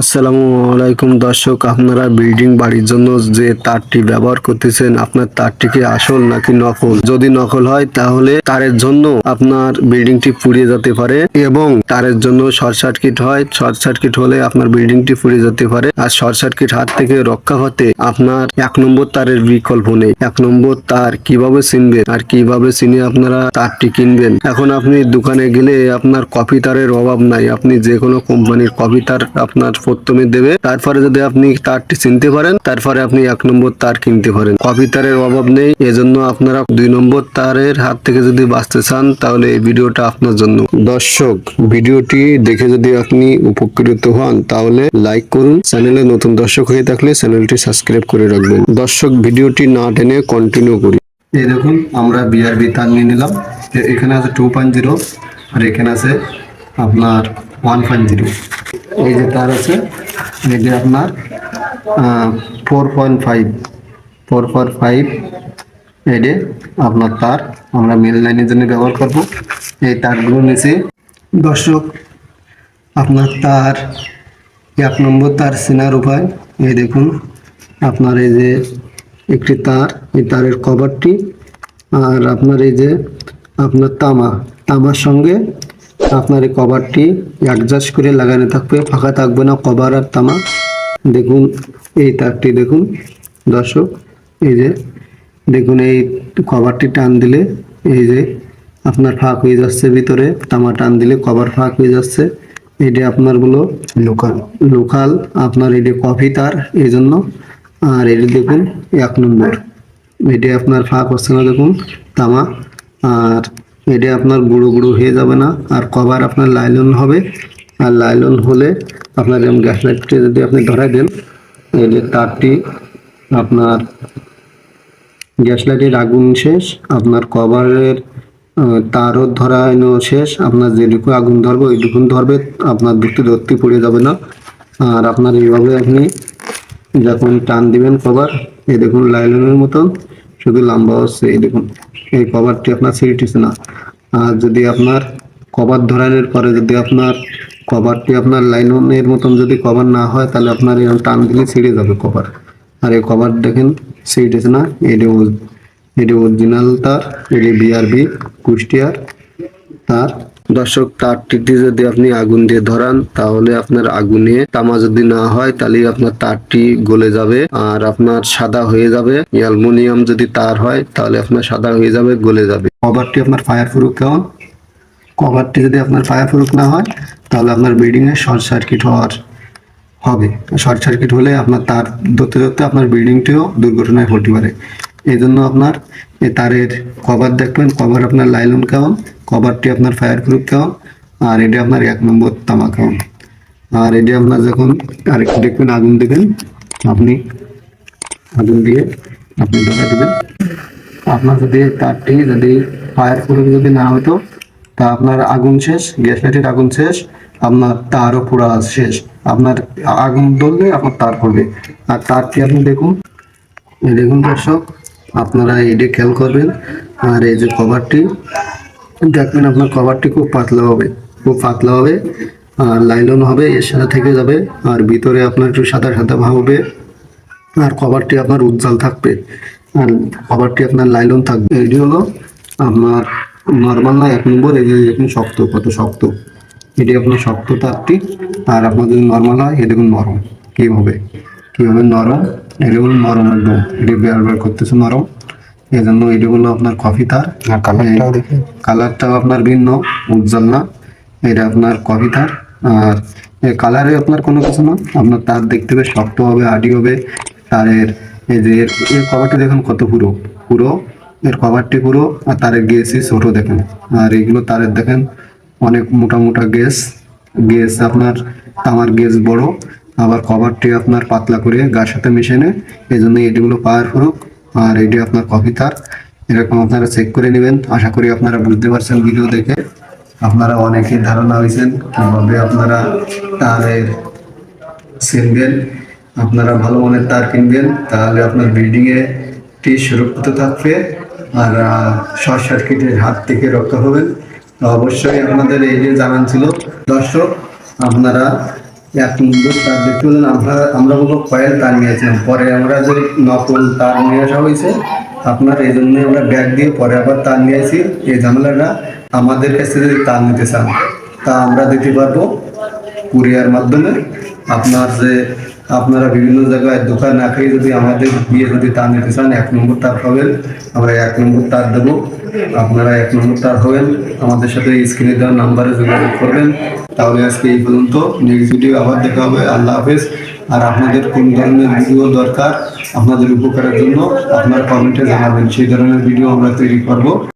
আসসালামু আলাইকুম দর্শক, আপনারা বিল্ডিং বাড়ির জন্য যে তারটি ব্যবহার করতেছেন, আপনার তারটি কি আসল নাকি নকল? যদি নকল হয়, তাহলে তারের জন্য আপনার বিল্ডিংটি পুড়িয়ে যেতে পারে এবং তারের জন্য শর্ট সার্কিট হয়। শর্ট সার্কিট হলে আপনার বিল্ডিংটি পুড়ে যেতে পারে। আর শর্ট সার্কিট হাত থেকে রক্ষা হতে আপনার এক নম্বর তারের বিকল্প নেই। এক নম্বর তার কীভাবে চিনবেন? আর কীভাবে চিনে আপনারা তারটি কিনবেন? এখন আপনি দোকানে গেলে আপনার কপি তারের অভাব নাই। আপনি যে কোনো কোম্পানির কপি তার আপনার প্রথমে দেবে, তারপরে যদি আপনি তারটি চিনতে পারেন, তারপরে আপনি এক নম্বর তার কিনতে পারেন। কপি তারের অভাব নেই, এজন্য আপনারা দুই নম্বর তারের হাত থেকে যদি বাঁচতে চান, তাহলে এই ভিডিওটা আপনার জন্য। দর্শক, ভিডিওটি দেখে যদি আপনি উপকৃত হন, তাহলে লাইক করুন। চ্যানেলে নতুন দর্শক হয়ে থাকলে চ্যানেলটি সাবস্ক্রাইব করে রাখবেন। দর্শক, ভিডিওটি না টেনে কন্টিনিউ করি। এই দেখুন, আমরা বিআরবি তার নিয়ে নিলাম। এখানে আছে টু পয়েন্ট জিরো আর এখানে আছে আপনার ওয়ান পয়েন্ট জিরো এই যে তার আছে যে আপনার four point five four point five এডে আপনার তার, আমরা মেল লাইনের জন্য ব্যবহার করব। এই তারগুলো নিচে। দর্শক, আপনার তার, এক নম্বর তার চেনার উপায় এই দেখুন, আপনার এই যে একটি তার, এই তারের কভারটি আর আপনার এই যে আপনার তামা, তামার সঙ্গে আপনার এই কভারটি অ্যাডজাস্ট করে লাগানো থাকবে ফাঁকা থাকবে না কভার আর তামা। দেখুন এই তারটি দেখুন দর্শক এই যে দেখুন এই কভারটি টান দিলে এই যে আপনার ফাঁক হয়ে যাচ্ছে ভিতরে তামা টান দিলে কভার ফাঁক হয়ে যাচ্ছে। এটা আপনারগুলো লোকাল লোকাল আপনার এটা কফি তার এই জন্য। আর এটি দেখুন এক নম্বর। এটা আপনার ফাঁক হচ্ছে না দেখুন তামা। আর এটা আপনার গুঁড়ো গুঁড়ো হয়ে যাবে না, আর কভার আপনার লাইলন হবে, আর লাইলন হলে আপনার যেমন গ্যাস লাইটটি যদি আপনি ধরাই দেন, এই যে তারটি আপনার গ্যাস লাইটের আগুন শেষ, আপনার কভারের তারও ধরানো শেষ, আপনার যেটুকু আগুন ধরবে ওইটুকু ধরবে, আপনার ধরতে ধরতে পড়ে যাবে না। আর আপনার এইভাবে আপনি যখন টান দিবেন কভার, এই দেখুন লাইলনের মতন শুধু লম্বা হচ্ছে, এই দেখুন, এই কভারটি আপনার সিঁড়িটিছে না। আর যদি আপনার কভার ধরানোর পরে যদি আপনার কভারটি আপনার লাইনের মতন যদি কভার না হয়, তাহলে আপনার এরকম টান দিলে ছিঁড়ে যাবে কভার আর এই কভার দেখেন সিট না এটি এটি অরিজিনাল তার এটি বিআরবি কুষ্টিয়ার তার দর্শক তারটিতে যদি আপনি আগুন দিয়ে ধরান, তাহলে আপনার আগুনে তামা যদি না হয় তাহলে আপনার তারটি গলে যাবে আর আপনার সাদা হয়ে যাবে। অ্যালুমিনিয়াম যদি তার হয়, তাহলে আপনার সাদা হয়ে যাবে, গলে যাবে। কভারটি আপনার ফায়ার প্রুফ কেমন? কভারটি যদি আপনার ফায়ার প্রুফ না হয়, তাহলে আপনার বিল্ডিং এ শর্ট সার্কিট হওয়ার হবে। শর্ট সার্কিট হলে আপনার তার ধরতে ধরতে আপনার বিল্ডিংটিও দুর্ঘটনায় ঘটতে পারে। এই জন্য আপনার তারের কভার দেখবেন কভার আপনার লাইলন কেমন কভারটি আপনার ফায়ার প্রুফ কেমন, আর এটি আপনার এক নম্বর তামা কেমন। আর এটি আপনার যখন আরেকটু দেখবেন, আগুন দেবেন, আপনি আগুন দিয়ে আপনি ধরে দেবেন। আপনার যদি তারটি যদি ফায়ার প্রুফ যদি না হতো, তা আপনার আগুন শেষ, গ্যাস লাইটের আগুন শেষ, আপনার তারও পুরা শেষ। আপনার আগুন ধরলে আপনার তার পড়বে। আর তারটি আপনি দেখুন দেখুন দর্শক আপনারা এটি খেয়াল করবেন, আর এই যে কভারটি দেখবেন আপনার কভারটি খুব পাতলা হবে, খুব পাতলা হবে, আর লাইলন হবে, এর সাথে থেকে যাবে, আর ভিতরে আপনার একটু সাদা সাদা ভাব হবে, আর কভারটি আপনার উজ্জ্বল থাকবে, আর কভারটি আপনার লাইলন থাকবে। এটি হলো আপনার নর্মাল না, এক নম্বর, এই যে দেখুন শক্ত, কত শক্ত। এটি আপনার শক্ত তারটি, আর আপনার যদি নর্মাল হয় এটা দেখুন নরম, কীভাবে? কীভাবে নরম? এটা হলো নরম একদম এটি বের বের করতেছে নরম। এই জন্য এটি হলো আপনার কফি তার। আর কালারটাও দেখি। কালারটাও আপনার ভিন্ন উজ্জ্বল না। এটা আপনার কফি তার। আর এই কালারে আপনার কোনো কিছু না। আপনার তার দেখতে হবে শক্ত হবে আডি হবে। তারের এই যে এর এর কভারটি দেখুন কত পুরো। পুরো এর কভারটি পুরো আর তারের গেসই ছোট দেখেন। আর এগুলো তারের দেখেন অনেক মোটা মোটা গেস গেস আপনার তামার গেস বড়। আবার কভারটি আপনার পাতলা করে গার সাথে মিশে নেয় এই জন্য এটিগুলো পাওয়ারফুল আর এটি আপনার কফি তার এরকম আপনারা চেক করে নেবেন। আশা করি আপনারা বুঝতে পারছেন ভিডিও দেখে। আপনারা অনেকেই ধারণা হয়েছেন কীভাবে আপনারা তারের কিনবেন আপনারা ভালো মানের তার কিনবেন। তাহলে আপনার বিল্ডিং এ টি সুরক্ষিত থাকবে আর শর্ট সার্কিটের হাত থেকে রক্ষা হবেন। অবশ্যই আপনাদের এই যে জানান ছিল, দর্শক, আপনারা এক নম্বর তার দেখতে পেলেন, আমরা আমরা বলব কয়েল তার নিয়েছিলাম পরে আমরা যে নকল তার নিয়ে আসা হয়েছে, আপনার এই জন্য আমরা ব্যাগ দিয়ে পরে আবার তার নিয়েছি এই ঝামেলাটা আমাদের কাছে যদি তার নিতে চান, তা আমরা দিতে পারব কুরিয়ার মাধ্যমে। আপনার যে আপনারা বিভিন্ন জায়গায় দোকান না খেয়ে যদি আমাদের বিয়ে যদি তার নিতে চান, এক নম্বর তার পাবেন আমরা এক নম্বর তার দেবো। আপনারা এক নম্বর তার হবেন। আমাদের সাথে স্ক্রিনে দেওয়া নাম্বারে যোগাযোগ করবেন। তাহলে আজকে এই পর্যন্ত। নেক্সট ভিডিও আবার দেখা হবে। আল্লাহ হাফেজ। আর আপনাদের কোন ধরনের ভিডিও দরকার, আপনাদের উপকারের জন্য আপনার কমেন্টে জানাবেন। সেই ধরনের ভিডিও আমরা তৈরি করব।